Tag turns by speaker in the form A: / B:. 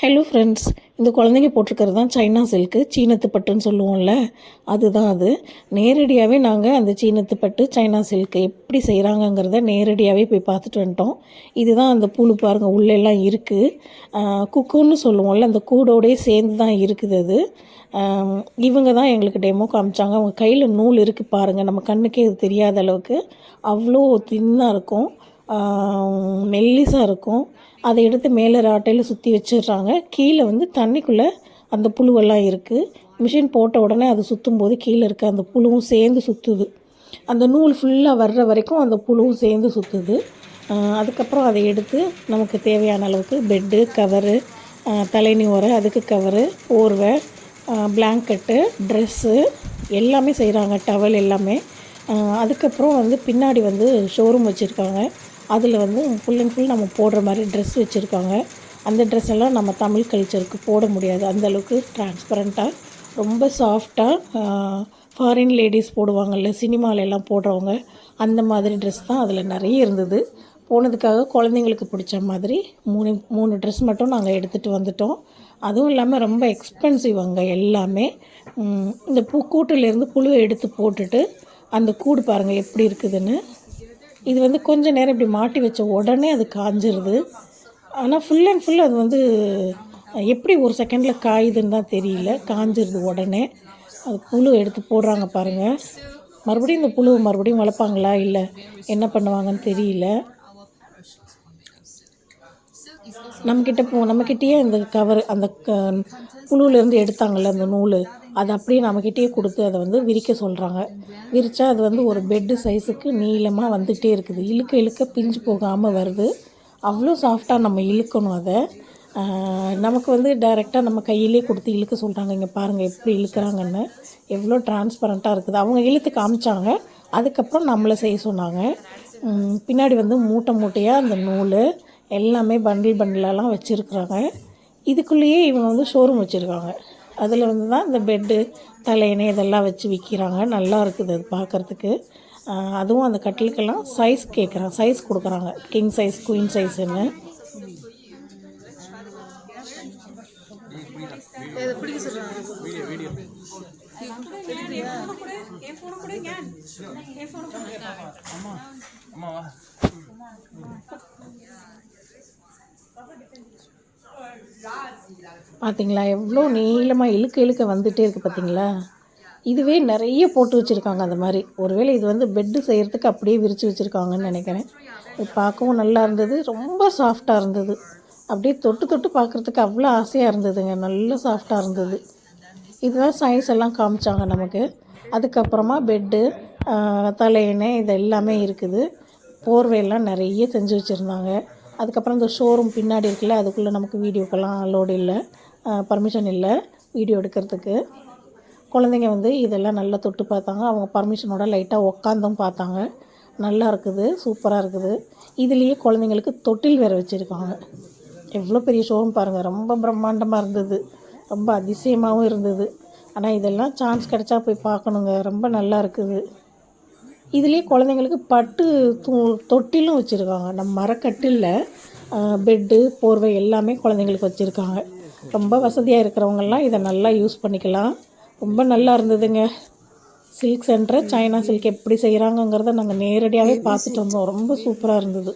A: Hello friends இந்த குழந்தைங்க போட்டிருக்கிறது தான் சைனா சில்க்கு சீனத்து பட்டுன்னு சொல்லுவோம்ல. அதுதான் அது. நேரடியாகவே நாங்கள் அந்த சீனத்து பட்டு சைனா சில்க்கு எப்படி செய்கிறாங்கங்கிறத நேரடியாகவே போய் பார்த்துட்டு வந்துட்டோம். இதுதான் அந்த புழு பாருங்க உள்ளெல்லாம் இருக்குது குக்குன்னு சொல்லுவோம்ல அந்த கூடோடயே சேர்ந்து தான் இருக்குது அது. இவங்க தான் எங்களுக்கு டெமோ காமிச்சாங்க. அவங்க கையில் நூல் இருக்குது பாருங்கள் நம்ம கண்ணுக்கே இது தெரியாத அளவுக்கு. அவ்வளோ தின்னாக இருக்கும். மெல்லிசாக இருக்கும். அதை எடுத்து மேலே ராட்டையில் சுற்றி வச்சிடுறாங்க. கீழே வந்து தண்ணிக்குள்ளே அந்த புழுவெல்லாம் இருக்குது மிஷின் போட்ட உடனே அது சுற்றும் போது கீழே இருக்க அந்த புழுவும் சேர்ந்து சுற்றுது அந்த நூல் ஃபுல்லாக வர்ற வரைக்கும் அந்த புழுவும் சேர்ந்து சுற்றுது அதுக்கப்புறம் அதை எடுத்து நமக்கு தேவையான அளவுக்கு பெட்டு கவரு தலைனி உரை அதுக்கு கவரு ஓர்வை பிளாங்கெட்டு ட்ரெஸ்ஸு எல்லாமே செய்கிறாங்க டவல் எல்லாமே. அதுக்கப்புறம் வந்து பின்னாடி வந்து ஷோரூம் வச்சுருக்காங்க. அதில் வந்து ஃபுல் அண்ட் ஃபுல் நம்ம போடுற மாதிரி ட்ரெஸ் வச்சுருக்காங்க. அந்த ட்ரெஸ் எல்லாம் நம்ம தமிழ் கல்ச்சருக்கு போட முடியாது. அந்தளவுக்கு ட்ரான்ஸ்பரண்ட்டாக டிரான்ஸ்பரண்ட்டாக ரொம்ப சாஃப்டாக ஃபாரின் லேடிஸ் போடுவாங்கள்ல சினிமாலெல்லாம் போடுறவங்க அந்த மாதிரி ட்ரெஸ் தான் அதில் நிறைய இருந்தது. போனதுக்காக குழந்தைங்களுக்கு பிடிச்ச மாதிரி மூணு மூணு ட்ரெஸ் மட்டும் நாங்கள் எடுத்துகிட்டு வந்துட்டோம். அதுவும் இல்லாமல் ரொம்ப எக்ஸ்பென்சிவ் அங்கே எல்லாமே. இந்த பூ கூட்டுலேருந்து புழுவை எடுத்து போட்டுட்டு அந்த கூடு பாருங்கள் எப்படி இருக்குதுன்னு. இது வந்து கொஞ்ச நேரம் இப்படி மாட்டி வச்ச உடனே அது காஞ்சிருது. ஆனால் ஃபுல் அண்ட் ஃபுல் அது வந்து எப்படி ஒரு செகண்டில் காயுதுன்னு தான் தெரியல. காஞ்சிருது உடனே. அது புழு எடுத்து போடுறாங்க பாருங்கள் மறுபடியும் இந்த புழு மறுபடியும் வளர்ப்பாங்களா இல்லை என்ன பண்ணுவாங்கன்னு தெரியல. நம்மக்கிட்ட போ நம்மக்கிட்டேயே இந்த கவர் அந்த க புழுவிலேருந்து எடுத்தாங்கள்ல அந்த நூல் அதை அப்படியே நம்மக்கிட்டேயே கொடுத்து அதை வந்து விரிக்க சொல்கிறாங்க விரித்தா அது வந்து ஒரு பெட்டு சைஸுக்கு நீளமாக வந்துகிட்டே இருக்குது. இழுக்க இழுக்க பிஞ்சு போகாமல் வருது. அவ்வளோ சாஃப்டாக நம்ம இழுக்கணும் அதை. நமக்கு வந்து டைரெக்டாக நம்ம கையிலே கொடுத்து இழுக்க சொல்கிறாங்க இங்கே பாருங்கள் எப்படி இழுக்கிறாங்கன்னு. எவ்வளோ டிரான்ஸ்பரண்ட்டாக இருக்குது. அவங்க இழுத்து காமிச்சாங்க. அதுக்கப்புறம் நம்மளை செய்ய சொன்னாங்க. பின்னாடி வந்து மூட்டை மூட்டையாக அந்த நூல் எல்லாமே பண்டில் பண்டிலெலாம் வச்சுருக்குறாங்க. இதுக்குள்ளேயே இவங்க வந்து ஷோரூம் வச்சுருக்காங்க. அதில் வந்து தான் இந்த பெட்டு தலையணை இதெல்லாம் வச்சு விற்கிறாங்க நல்லா இருக்குது அது பார்க்குறதுக்கு அதுவும் அந்த கட்டிலுக்கெல்லாம் சைஸ் கேட்குறாங்க சைஸ் கொடுக்குறாங்க. கிங் சைஸ் குயின் சைஸ்ன்னு பார்த்தீங்களா எவ்வளோ நீளமாக இழுக்க இழுக்க வந்துகிட்டே இருக்குது பார்த்தீங்களா இதுவே நிறைய போட்டு வச்சுருக்காங்க அந்த மாதிரி. ஒருவேளை இது வந்து பெட்டு செய்கிறதுக்கு அப்படியே விரித்து வச்சுருக்காங்கன்னு நினைக்கிறேன். இது பார்க்கவும் நல்லா இருந்தது. ரொம்ப சாஃப்டாக இருந்தது. அப்படியே தொட்டு தொட்டு பார்க்குறதுக்கு அவ்வளோ ஆசையாக இருந்ததுங்க. நல்ல சாஃப்டாக இருந்தது. இதுதான் சைஸ் எல்லாம் காமிச்சாங்க நமக்கு. அதுக்கப்புறமா பெட்டு தலையணை இது எல்லாமே இருக்குது. போர்வையெல்லாம் நிறைய செஞ்சு வச்சுருந்தாங்க. அதுக்கப்புறம் இந்த ஷோரூம் பின்னாடி இருக்குல்ல அதுக்குள்ளே நமக்கு வீடியோக்கெல்லாம் லோடு இல்லை. பர்மிஷன் இல்லை வீடியோ எடுக்கிறதுக்கு. குழந்தைங்க வந்து இதெல்லாம் நல்லா தொட்டு பார்த்தாங்க. அவங்க பர்மிஷனோட லைட்டாக உக்காந்தும் பார்த்தாங்க. நல்லா இருக்குது சூப்பராக இருக்குது. இதுலேயே குழந்தைங்களுக்கு தொட்டில் வேறு வச்சுருக்காங்க. எவ்வளோ பெரிய ஷோரூம் பாருங்கள் ரொம்ப பிரம்மாண்டமாக இருந்தது. ரொம்ப அதிசயமாகவும் இருந்தது. ஆனால் இதெல்லாம் சான்ஸ் கிடச்சா போய் பார்க்கணுங்க. ரொம்ப நல்லா இருக்குது. இதுலேயே குழந்தைங்களுக்கு பட்டு தூ தொட்டிலும் வச்சுருக்காங்க. நம்ம மரக்கட்டிலில் பெட்டு போர்வை எல்லாமே குழந்தைங்களுக்கு வச்சுருக்காங்க. ரொம்ப வசதியாக இருக்கிறவங்கெல்லாம் இதை நல்லா யூஸ் பண்ணிக்கலாம். ரொம்ப நல்லா இருந்ததுங்க. சில்க் சென்டர் சைனா சில்க் எப்படி செய்கிறாங்கங்கிறத நாங்கள் நேரடியாகவே பார்த்துட்டு வந்தோம். ரொம்ப சூப்பராக இருந்தது.